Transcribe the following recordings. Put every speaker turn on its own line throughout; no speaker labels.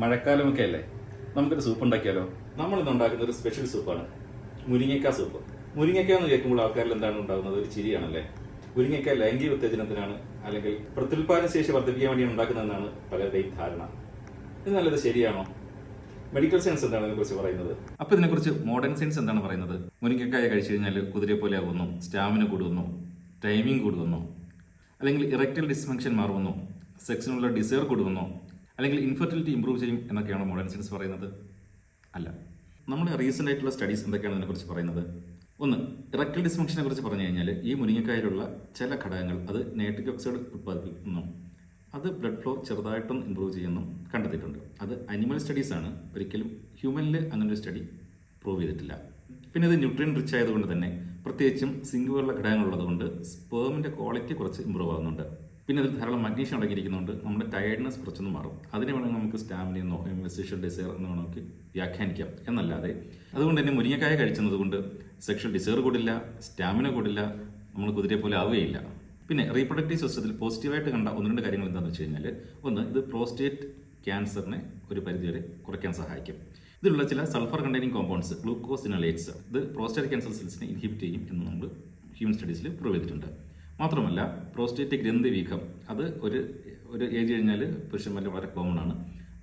മഴക്കാലമൊക്കെ അല്ലേ? നമുക്കൊരു സൂപ്പ് ഉണ്ടാക്കിയാലോ? നമ്മൾ ഇന്ന് ഉണ്ടാക്കുന്ന ഒരു സ്പെഷ്യൽ സൂപ്പാണ് മുരിങ്ങയ്ക്ക സൂപ്പ് മുരിങ്ങയ്ക്ക എന്ന് കേൾക്കുമ്പോൾ ആൾക്കാരിൽ എന്താണ് ഉണ്ടാകുന്നത്? ഒരു ചിരിയാണല്ലേ? മുരിങ്ങയ്ക്ക ലൈംഗിക ഉത്തേജനത്തിനാണ് അല്ലെങ്കിൽ പ്രത്യുൽപാദന ശേഷി വർദ്ധിപ്പിക്കാൻ വേണ്ടിയാണ് ഉണ്ടാക്കുന്നതെന്നാണ് പലരുടെയും ധാരണ. ഇത് നല്ലത് ശരിയാണോ? മെഡിക്കൽ സയൻസ് എന്താണ് ഇതിനെക്കുറിച്ച് പറയുന്നത്? അപ്പോൾ ഇതിനെക്കുറിച്ച് മോഡേൺ സയൻസ് എന്താണ് പറയുന്നത്? മുരിങ്ങക്കായ കഴിച്ചു കഴിഞ്ഞാൽ കുതിരയെ പോലെ ആകുന്നു സ്റ്റാമിന കൂടുന്നു ടൈമിംഗ് കൂടുന്നു അല്ലെങ്കിൽ ഇറക്റ്റൽ ഡിസ്ഫങ്ഷൻ മാറുന്നു സെക്സിനുള്ള ഡിസയർ കൂടുന്നു അല്ലെങ്കിൽ ഇൻഫെർട്ടിലിറ്റി ഇമ്പ്രൂവ് ചെയ്യും എന്നൊക്കെയാണ് മോഡേൺ സയൻസ് പറയുന്നത്? അല്ല. നമ്മൾ റീസെന്റ് ആയിട്ടുള്ള സ്റ്റഡീസ് എന്തൊക്കെയാണ് അതിനെക്കുറിച്ച് പറയുന്നത്? ഒന്ന് ഇറക്കൽ ഡിസ്ഫങ്ഷനെ കുറിച്ച് പറഞ്ഞു കഴിഞ്ഞാൽ ഈ മുരിങ്ങക്കായിലുള്ള ചില ഘടകങ്ങൾ അത് നൈട്രിക് ഓക്സൈഡ് ഉത്പാദിപ്പിക്കുന്നു. അത് ബ്ലഡ് ഫ്ലോ ചെറുതായിട്ടൊന്ന് ഇമ്പ്രൂവ് ചെയ്യുന്നു കണ്ടെത്തിയിട്ടുണ്ട്. അത് അനിമൽ സ്റ്റഡീസ് ആണ്. ഒരിക്കലും ഹ്യൂമനിൽ അങ്ങനൊരു സ്റ്റഡി പ്രൂവ് ചെയ്തിട്ടില്ല. പിന്നെ ഇത് ന്യൂട്രിയൻ റിച്ച് ആയതുകൊണ്ട് തന്നെ പ്രത്യേകിച്ചും സിങ്ക് പോലുള്ള ഘടകങ്ങളുള്ളതുകൊണ്ട് സ്പേമിന്റെ ക്വാളിറ്റി കുറച്ച് ഇമ്പ്രൂവ് ആകുന്നുണ്ട് പിന്നെ അതിൽ ധാരാളം മഗ്നീഷ്യം അടങ്ങിയിരിക്കുന്നുണ്ട്. നമ്മുടെ ടയർഡ്നെസ് കുറച്ചൊന്ന് മാറും. അതിനെ വേണമെങ്കിൽ നമുക്ക് സ്റ്റാമിനെന്നോ സെക്ഷൽ ഡിസയർ എന്ന് വേണമെങ്കിൽ വ്യാഖ്യാനിക്കാം എന്നല്ലാതെ. അതുകൊണ്ട് തന്നെ മുരിങ്ങക്കായ കഴിക്കുന്നത് കൊണ്ട് സെക്ഷൽ ഡിസയർ കൂടില്ല സ്റ്റാമിന കൂടില്ല നമ്മൾ കുതിരയെ പോലെ ആവുകയില്ല. പിന്നെ റീപ്രൊഡക്റ്റീവ് സിസ്റ്റത്തിൽ പോസിറ്റീവായിട്ട് കണ്ട ഒന്ന് രണ്ട് കാര്യങ്ങൾ എന്താണെന്ന് വെച്ച് കഴിഞ്ഞാൽ ഒന്ന് ഇത് പ്രോസ്റ്റേറ്റ് ക്യാൻസറിനെ ഒരു പരിധിവരെ കുറയ്ക്കാൻ സഹായിക്കും. ഇതിലുള്ള ചില സൾഫർ കണ്ടെയ്നിങ് കോമ്പൗണ്ട്സ് ഗ്ലൂക്കോസിനലേറ്റ്സ് ഇത് പ്രോസ്റ്റേറ്റ് ക്യാൻസർ സെൽസിനെ ഇൻഹിബിറ്റ് ചെയ്യും എന്ന് നമ്മൾ ഹ്യൂമൻ സ്റ്റഡീസിൽ പ്രൂവ് ചെയ്തിട്ടുണ്ട്. മാത്രമല്ല പ്രോസ്റ്റേറ്റിക് ഗ്രന്ഥി വീക്കം അത് ഒരു ഒരു ഏജ് കഴിഞ്ഞാൽ പുരുഷന്മാരിൽ വളരെ കോമൺ ആണ്.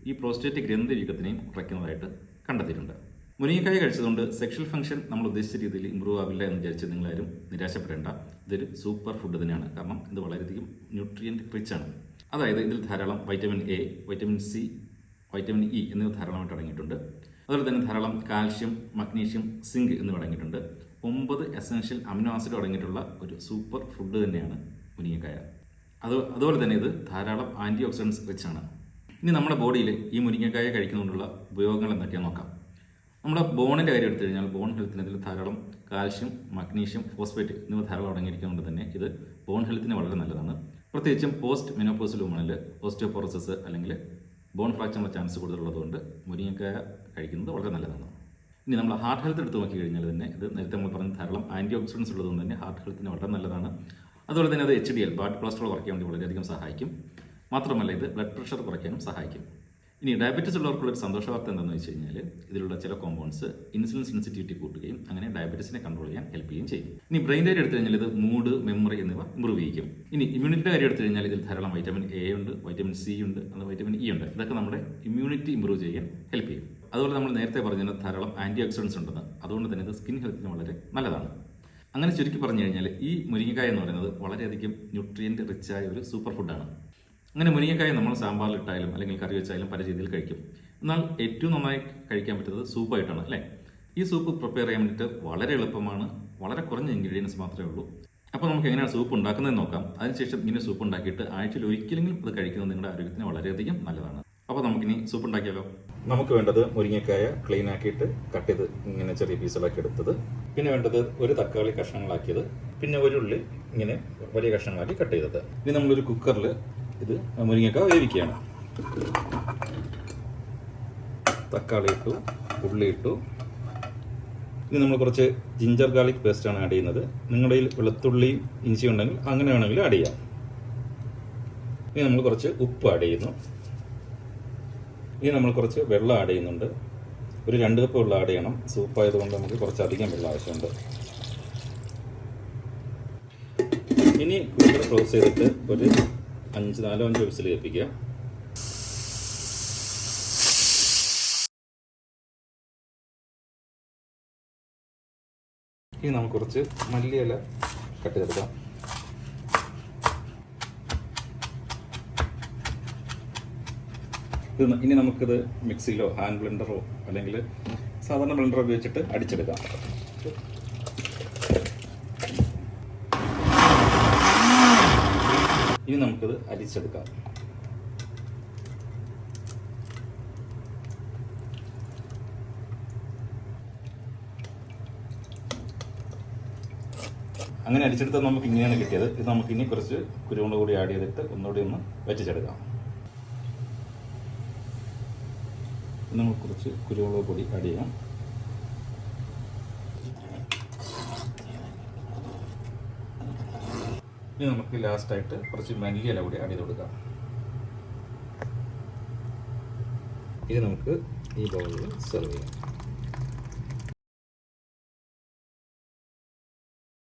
ഈ പ്രോസ്റ്റേറ്റിക് ഗ്രന്ഥി വീക്കത്തിനെയും കുറയ്ക്കുന്നതായിട്ട് കണ്ടെത്തിയിട്ടുണ്ട്. മുരിങ്ങക്കായ കഴിച്ചതുകൊണ്ട് സെക്ഷൽ ഫംഗ്ഷൻ നമ്മൾ ഉദ്ദേശിച്ച രീതിയിൽ ഇമ്പ്രൂവ് ആവില്ല എന്ന് വിചാരിച്ച് നിങ്ങളാരും നിരാശപ്പെടേണ്ട. ഇതൊരു സൂപ്പർ ഫുഡ് തന്നെയാണ്. കാരണം ഇത് വളരെയധികം ന്യൂട്രിയന്റ് റിച്ച് ആണ്. അതായത് ഇതിൽ ധാരാളം vitamin A vitamin C vitamin E എന്നിവ ധാരാളമായിട്ട് അടങ്ങിയിട്ടുണ്ട്. അതുപോലെ തന്നെ ധാരാളം കാൽഷ്യം മഗ്നീഷ്യം സിങ്ക് എന്നിവ അടങ്ങിയിട്ടുണ്ട്. ഒമ്പത് എസൻഷ്യൽ അമിനോ ആസിഡ് അടങ്ങിയിട്ടുള്ള ഒരു സൂപ്പർ ഫുഡ് തന്നെയാണ് മുരിങ്ങക്കായ. അത് അതുപോലെ തന്നെ ഇത് ധാരാളം ആന്റി ഓക്സിഡൻസ് റിച്ചാണ് ഇനി നമ്മുടെ ബോഡിയിൽ ഈ മുരിങ്ങക്കായ കഴിക്കുന്നതുകൊണ്ടുള്ള ഉപയോഗങ്ങൾ എന്തൊക്കെയാണെന്ന് നോക്കാം. നമ്മുടെ ബോണിന്റെ കാര്യം എടുത്തു കഴിഞ്ഞാൽ ബോൺ ഹെൽത്തിന് ഇതിൽ ധാരാളം കാൽഷ്യം മഗ്നീഷ്യം ഫോസ്ഫേറ്റ് എന്നിവ ധാരാളം അടങ്ങിയിരിക്കുന്നതുകൊണ്ട് തന്നെ ഇത് ബോൺ ഹെൽത്തിന് വളരെ നല്ലതാണ്. പ്രത്യേകിച്ചും പോസ്റ്റ് മെനോപോസൽ വുമണിൽ ഓസ്റ്റിയോപോറസിസ് അല്ലെങ്കിൽ ബോൺ ഫ്രാക്ചറിനുള്ള ചാൻസ് കൂടുതലുള്ളതുകൊണ്ട് മുരിങ്ങക്കായ കഴിക്കുന്നത് വളരെ നല്ലതാണ്. ഇനി നമ്മൾ ഹാർട്ട് ഹെൽത്ത് എടുത്ത് നോക്കി കഴിഞ്ഞാൽ തന്നെ ഇത് നേരത്തെ നമ്മൾ പറഞ്ഞ ധാരാളം ആന്റി ഓക്സിഡൻസ് ഉള്ളതുകൊണ്ട് തന്നെ ഹാർട്ട് ഹെൽത്തിന് വളരെ നല്ലതാണ്. അതുപോലെ തന്നെ അത് H D L blood cholesterol കുറയ്ക്കാൻ വേണ്ടി വളരെയധികം സഹായിക്കും. മാത്രമല്ല ഇത് ബ്ലഡ് പ്രഷർ കുറയ്ക്കാനും സഹായിക്കും. ഇനി ഡയബറ്റീസ് ഉള്ളവർക്കുള്ള ഒരു സന്തോഷ വാർത്ത എന്താണെന്ന് വെച്ച് കഴിഞ്ഞാൽ ഇതിലുള്ള ചില കോമ്പൗണ്ട്സ് ഇൻസുലിൻ സെൻസിറ്റിവിറ്റി കൂട്ടുകയും അങ്ങനെ ഡയബറ്റീസിനെ കൺട്രോൾ ചെയ്യാൻ ഹെൽപ്പ് ചെയ്യുകയും ചെയ്യും. ഇനി ബ്രെയിൻ കാര്യം എടുത്തു കഴിഞ്ഞാൽ ഇത് മൂഡ് മെമ്മറി എന്നിവ ഇമ്പ്രൂവ് ചെയ്യിക്കും ഇനി ഇമ്മ്യൂണിറ്റി കാര്യം എടുത്തു കഴിഞ്ഞാൽ ഇതിൽ ധാരാളം വൈറ്റമിൻ എ ഉണ്ട് വൈറ്റമിൻ സി ഉണ്ട് അത് വൈറ്റമിൻ ഇ ഉണ്ട്. ഇതൊക്കെ നമ്മുടെ ഇമ്മ്യൂണിറ്റി ഇമ്പ്രൂവ് ചെയ്യാൻ ഹെൽപ്പ് ചെയ്യും. അതുപോലെ നമ്മൾ നേരത്തെ പറഞ്ഞതിന് ധാരാളം ആന്റി ഓക്സിഡൻസ് ഉണ്ടെന്ന്. അതുകൊണ്ട് തന്നെ ഇത് സ്കിൻ ഹെൽത്തിന് വളരെ നല്ലതാണ്. അങ്ങനെ ചുരുക്കി പറഞ്ഞു കഴിഞ്ഞാൽ ഈ മുരിങ്ങക്കായ എന്ന് പറയുന്നത് വളരെയധികം ന്യൂട്രിയന്റ് റിച്ചായ ഒരു സൂപ്പർ ഫുഡാണ് അങ്ങനെ മുരിങ്ങക്കായ നമ്മൾ സാമ്പാറിലിട്ടായാലും അല്ലെങ്കിൽ കറി വെച്ചായാലും പല രീതിയിൽ കഴിക്കും. എന്നാൽ ഏറ്റവും നന്നായി കഴിക്കാൻ പറ്റുന്നത് സൂപ്പായിട്ടാണ് അല്ലേ? ഈ സൂപ്പ് പ്രിപ്പയർ ചെയ്യാൻ വേണ്ടിയിട്ട് വളരെ എളുപ്പമാണ്. വളരെ കുറഞ്ഞ ഇൻഗ്രീഡിയൻസ് മാത്രമേ ഉള്ളൂ. അപ്പോൾ നമുക്ക് എങ്ങനെയാണ് സൂപ്പ് ഉണ്ടാക്കുന്നതെന്ന് നോക്കാം. അതിനുശേഷം ഇങ്ങനെ സൂപ്പ് ഉണ്ടാക്കിയിട്ട് ആഴ്ചയിൽ ഒരിക്കലെങ്കിലും അത് കഴിക്കുന്നത് നിങ്ങളുടെ ആരോഗ്യത്തിന് വളരെയധികം നല്ലതാണ്. അപ്പോൾ നമുക്കിനി സൂപ്പ് ഉണ്ടാക്കിയാലോ നമുക്ക് വേണ്ടത് മുരിങ്ങക്കായ ക്ലീൻ ആക്കിയിട്ട് കട്ട് ചെയ്ത് ഇങ്ങനെ ചെറിയ പീസുകളാക്കി എടുത്തത്. പിന്നെ വേണ്ടത് ഒരു തക്കാളി കഷ്ണങ്ങളാക്കിയത്. പിന്നെ ഒരു ഉള്ളി ഇങ്ങനെ വലിയ കഷ്ണങ്ങളാക്കി കട്ട് ചെയ്തത്. ഇനി നമ്മളൊരു കുക്കറിൽ ഇത് മുരിങ്ങക്ക വേവിക്കുകയാണ്. തക്കാളി ഇട്ടു ഉള്ളി ഇട്ടു. ഇനി നമ്മൾ കുറച്ച് ജിഞ്ചർ ഗാർലിക് പേസ്റ്റാണ് ആഡ് ചെയ്യുന്നത്. നിങ്ങളുടെ കയ്യിൽ വെളുത്തുള്ളിയും ഇഞ്ചി ഉണ്ടെങ്കിൽ അങ്ങനെ വേണമെങ്കിൽ ആഡ് ചെയ്യാം. ഇനി നമ്മൾ കുറച്ച് ഉപ്പ് ആഡ് ചെയ്യുന്നു. ഇനി നമ്മൾ കുറച്ച് വെള്ളം ആഡ് ചെയ്യുന്നുണ്ട്. ഒരു രണ്ട് കപ്പ് വെള്ളം ആഡ് ചെയ്യണം. സൂപ്പ് ആയതുകൊണ്ട് നമുക്ക് കുറച്ചധികം വെള്ളം ആവശ്യമുണ്ട്. ഇനി കുക്കർ ക്ലോസ് ചെയ്തിട്ട് ഒരു അഞ്ച് നാലോ അഞ്ചോ വിസിൽ കേൾപ്പിക്കുക. ഇനി നമുക്ക് കുറച്ച് മല്ലിയില കട്ട് ചെയ്തെടുക്കാം. ഇത് ഇനി നമുക്കിത് മിക്സിയിലോ ഹാൻഡ് ബ്ലെൻഡറോ അല്ലെങ്കിൽ സാധാരണ ബ്ലെൻഡറോ ഉപയോഗിച്ചിട്ട് അടിച്ചെടുക്കാം. ഇനി നമുക്കിത് അരിച്ചെടുക്കാം. അങ്ങനെ അടിച്ചെടുത്താൽ നമുക്ക് ഇങ്ങനെയാണ് കിട്ടിയത്. ഇത് നമുക്ക് ഇനി കുറച്ച് കുരുമുളക് കൂടി ആഡ് ചെയ്തിട്ട് ഒന്നുകൂടി ഒന്ന് വെച്ചിച്ചെടുക്കാം നമുക്ക് കുറച്ച് കുരുമുളക് പൊടി ആഡ് ചെയ്യാം. ഇനി നമുക്ക് ലാസ്റ്റായിട്ട് കുറച്ച് മല്ലിയില കൂടി ആഡ് ചെയ്ത് കൊടുക്കാം.
ഇത് നമുക്ക് ഈ ബൗളിൽ സെർവ് ചെയ്യാം.